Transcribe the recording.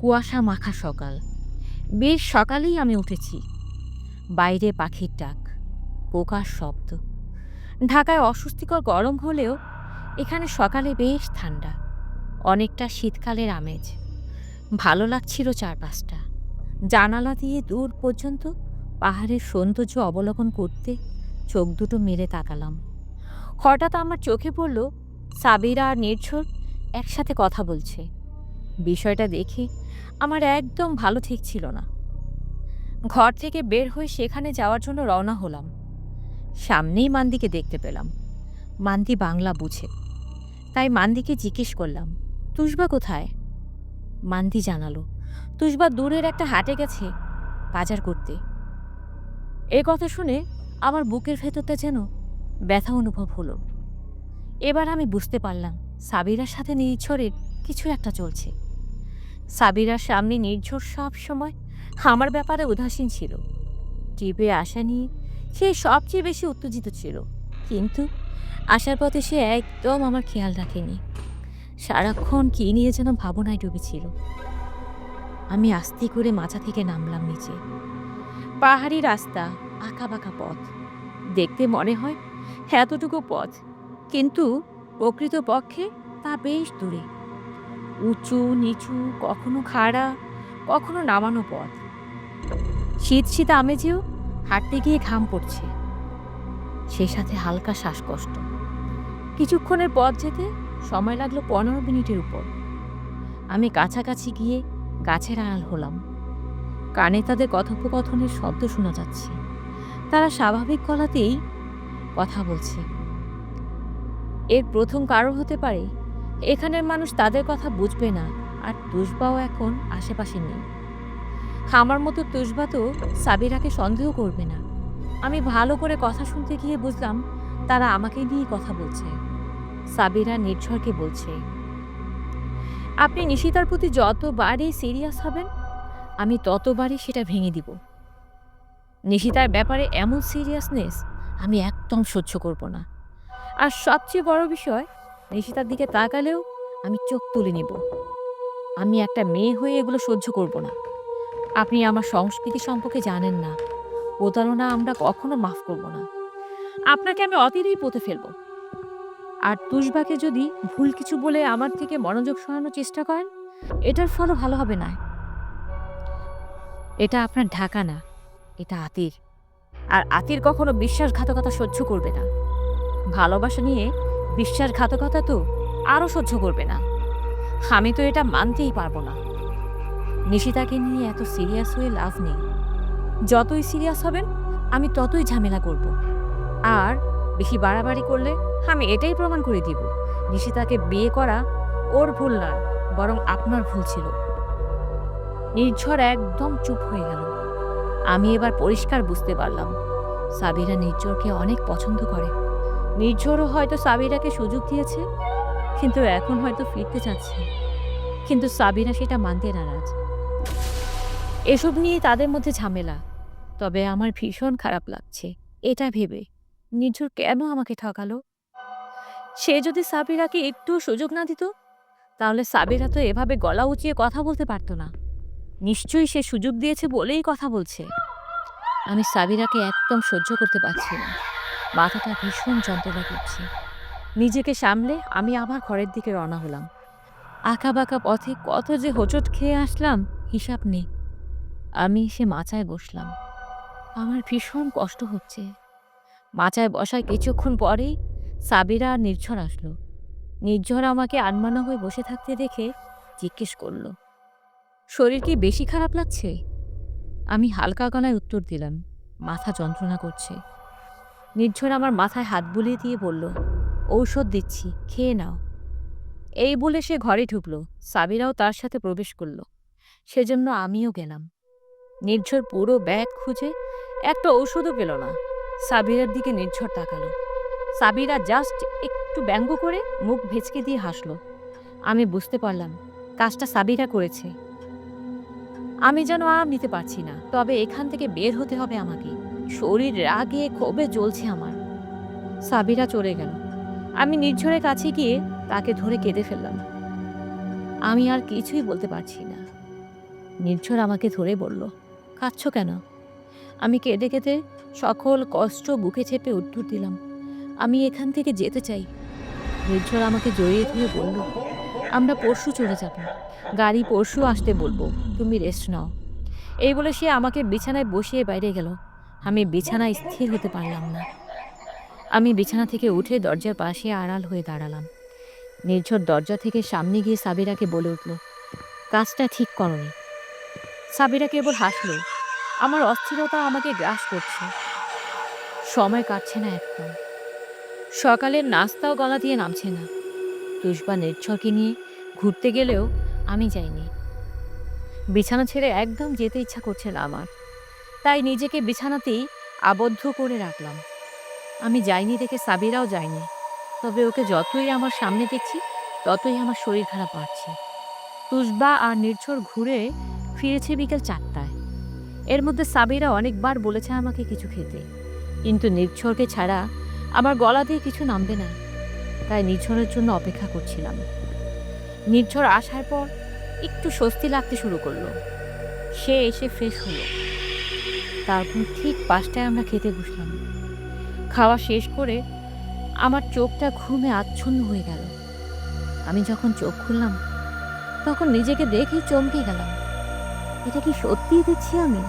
কুয়াশা মাখা সকাল। বেশ সকালেই আমি উঠেছি। বাইরে পাখির ডাক, পোকার শব্দ। ঢাকায় অস্বস্তিকর গরম হলেও এখানে সকালে বেশ ঠান্ডা। অনেকটা শীতকালের আমেজ। ভালো লাগছিল চারপাশটা। জানালা দিয়ে দূর পর্যন্ত পাহাড়ের সৌন্দর্য অবলোকন করতে চোখ দুটো মেরে তাকালাম। হঠাৎ আমার চোখে পড়ল সাবিরা আর নির্ঝর একসাথে কথা বলছে। বিষয়টা দেখে আমার একদম ভালো ঠিক ছিল না। ঘর থেকে বের হয়ে সেখানে যাওয়ার জন্য রওনা হলাম। সামনেই মান্দিকে দেখতে পেলাম। মান্দি বাংলা বুঝে। তাই মান্দিকে জিজ্ঞেস করলাম, তুষবা কোথায়? মান্দি জানালো, তুষবা দূরের একটা হাটে গেছে, বাজার করতে। এ কথা শুনে আমার বুকের ভেতরটা যেন ব্যথা অনুভব হলো। এবার আমি বুঝতে পারলাম সাবিরার সাথে নির্ঝরের কিছু একটা চলছে। সাবিরার সামনে নির্ঝর সব সময় আমার ব্যাপারে উদাসীন ছিল। ট্রিপে আসা নিয়ে সে সবচেয়ে বেশি উত্তেজিত ছিল। কিন্তু আসার পথে সে একদম আমার খেয়াল রাখেনি। সারাক্ষণ কী নিয়ে যেন ভাবনায় ডুবেছিল। আমি আস্তে করে মাথা থেকে নামলাম নিচে। পাহাড়ি রাস্তা, আঁকা বাঁকা পথ। দেখতে মনে হয় এতটুকু পথ। কিন্তু প্রকৃতপক্ষে তা বেশ দূরে। উঁচু, নিচু, কখনো খাড়া, কখনো নামানো পথ। শীত শীত আমেজেও হাঁটতে গিয়ে ঘাম পড়ছে। সে সাথে হালকা শ্বাসকষ্ট। কিছুক্ষণের পথ যেতে সময় লাগল পনেরো মিনিটের উপর। আমি কাছাকাছি গিয়ে গাছের আড়াল হলাম। কানে তাদের কথোপকথনের শব্দ শোনা যাচ্ছে। তারা স্বাভাবিক গলাতেই কথা বলছে। এর প্রথম কারণ হতে পারে এখানের মানুষ তাদের কথা বুঝবে না, আর তুষবাও এখন আশেপাশে নেই। আমার মতো তুষবা তো সাবিরাকে সন্দেহ করবে না। আমি ভালো করে কথা শুনতে গিয়ে বুঝলাম, তারা আমাকে নিয়েই কথা বলছে। সাবিরা নির্ঝরকে বলছে, আপনি নিশিতার প্রতি যতবারই সিরিয়াস হবেন, আমি ততবারই সেটা ভেঙে দিব। নিশিতার ব্যাপারে এমন সিরিয়াসনেস আমি একদম সহ্য করব না। আর সবচেয়ে বড় বিষয় নিশিতার দিকে তাকালেও আমি চোখ তুলে নেব। আমি একটা মেয়ে হয়ে এগুলো সহ্য করব না। আপনি আমার সংস্কৃতি সম্পর্কে জানেন না। প্রতারণা আমরা কখনো মাফ করব না। আপনাকে আমি অতীতেই পথে ফেলব। আর তুষবাকে যদি ভুল কিছু বলে আমার থেকে মনোযোগ সরানোর চেষ্টা করেন, এটার ফলও ভালো হবে না। এটা আপনার ঢাকা না, এটা আতির। আর আতির কখনো বিশ্বাসঘাতকতা সহ্য করবে না। ভালোবাসা নিয়ে বিশ্বাসঘাতকতা তো আরও সহ্য করবে না। আমি তো এটা মানতেই পারব না। নিশিতাকে নিয়ে এত সিরিয়াস হয়ে লাভ নেই। যতই সিরিয়াস হবেন, আমি ততই ঝামেলা করব। আর বেশি বাড়াবাড়ি করলে আমি এটাই প্রমাণ করে দিব, নিশিতাকে বিয়ে করা ওর ভুল নয় বরং আপনার ভুল ছিল। নির্ঝর একদম চুপ হয়ে গেল। আমি এবার পরিষ্কার বুঝতে পারলাম, সাবিরা নির্ঝরকে অনেক পছন্দ করে। নির্ঝরও হয়তো সাবিরাকে সুযোগ দিয়েছে, কিন্তু এখন হয়তো ফিরতে চাচ্ছে। কিন্তু সাবিরা সেটা মানতে নারাজ। এসব নিয়ে তাদের মধ্যে ঝামেলা। তবে আমার ভীষণ খারাপ লাগছে, এটা ভেবে। নির্ঝর কেন আমাকে ঠকালো? সে যদি সাবিরাকে একটু সুযোগ না দিত, তাহলে সাবিরা তো এভাবে গলা উঁচিয়ে কথা বলতে পারতো না। নিশ্চয়ই সে সুযোগ দিয়েছে বলেই কথা বলছে। আমি সাবিরাকে একদম সহ্য করতে পারছি না। মাথাটা ভীষণ যন্ত্রণা করছে। নিজেকে সামলে আমি আবার ঘরের দিকে রওনা হলাম। আঁকা বাঁকা পথে কত যে হোঁচট খেয়ে আসলাম, হিসাব নেই। আমি সে মাচায় বসলাম। আমার ভীষণ কষ্ট হচ্ছে। মাচায় বসায় কিছুক্ষণ পরেই সাবিরা আর নির্ঝর আসলো। নির্ঝর আমাকে আনমানা হয়ে বসে থাকতে দেখে জিজ্ঞেস করল, শরীর কি বেশি খারাপ লাগছে? আমি হালকা গলায় উত্তর দিলাম, মাথা যন্ত্রণা করছে। নির্ঝর আমার মাথায় হাত বুলিয়ে দিয়ে বলল, ঔষধ দিচ্ছি, খেয়ে নাও। এই বলে সে ঘরে ঢুকলো। সাবিরাও তার সাথে প্রবেশ করল। সেজন্য আমিও গেলাম। নির্ঝর পুরো ব্যাগ খুঁজে একটা ঔষধও পেল না। সাবিরার দিকে নির্ঝর তাকালো। সাবিরা জাস্ট একটু ব্যঙ্গ করে মুখ ভেচকে দিয়ে হাসলো। আমি বুঝতে পারলাম, কাজটা সাবিরা করেছে। আমি যেন আরাম নিতে পারছি না, তবে এখান থেকে বের হতে হবে আমাকে। শরীর রাগে, ক্ষোভে জ্বলছে আমার। সাবিরা চলে গেল। আমি নির্ঝরের কাছে গিয়ে তাকে ধরে কেঁদে ফেললাম। আমি আর কিছুই বলতে পারছি না। নির্ঝর আমাকে ধরে বলল, কাঁদছ কেন? আমি কেঁদে কেঁদে সকল কষ্ট বুকে চেপে উত্তর দিলাম, আমি এখান থেকে যেতে চাই। নির্ঝর আমাকে জড়িয়ে ধরে বলল, আমরা পরশু চলে যাব। গাড়ি পরশু আসতে বলব। তুমি রেস্ট নাও। এই বলে সে আমাকে বিছানায় বসিয়ে বাইরে গেল। আমি বিছানায় স্থির হতে পারলাম না। আমি বিছানা থেকে উঠে দরজার পাশে আড়াল হয়ে দাঁড়ালাম। নির্ঝর দরজা থেকে সামনে গিয়ে সাবিরাকে বলে উঠল, কাজটা ঠিক করনি। সাবিরা কেবল হাসলো, আমার অস্থিরতা আমাকে গ্রাস করছে। সময় কাটছে না একদম সকালের নাস্তাও গলা দিয়ে নামছে না। তুষবা নির্ঝরকে নিয়ে ঘুরতে গেলেও আমি যাইনি। বিছানা ছেড়ে একদম যেতে ইচ্ছা করছে না আমার। তাই নিজেকে বিছানাতেই আবদ্ধ করে রাখলাম। আমি যাইনি দেখে সাবিরাও যায়নি। তবে ওকে যতই আমার সামনে দেখছি, ততই আমার শরীর খারাপ বাড়ছে তুষবা আর নির্ঝর ঘুরে ফিরেছে বিকেল চারটায়। এর মধ্যে সাবিরা অনেকবার বলেছে আমাকে কিছু খেতে। কিন্তু নির্ঝরকে ছাড়া আমার গলা দিয়ে কিছু নামবে না। তাই নির্ঝরের জন্য অপেক্ষা করছিলাম। নির্ঝর আসার পর একটু স্বস্তি লাগতে শুরু করল। সে এসে ফ্রেশ হলো। তারপর ঠিক পাঁচটায় আমরা খেতে বসলাম। খাওয়া শেষ করে আমার চোখটা ঘুমে আচ্ছন্ন হয়ে গেল। আমি যখন চোখ খুললাম, তখন নিজেকে দেখেই চমকে গেলাম। এটা কি সত্যিই দিচ্ছি আমি?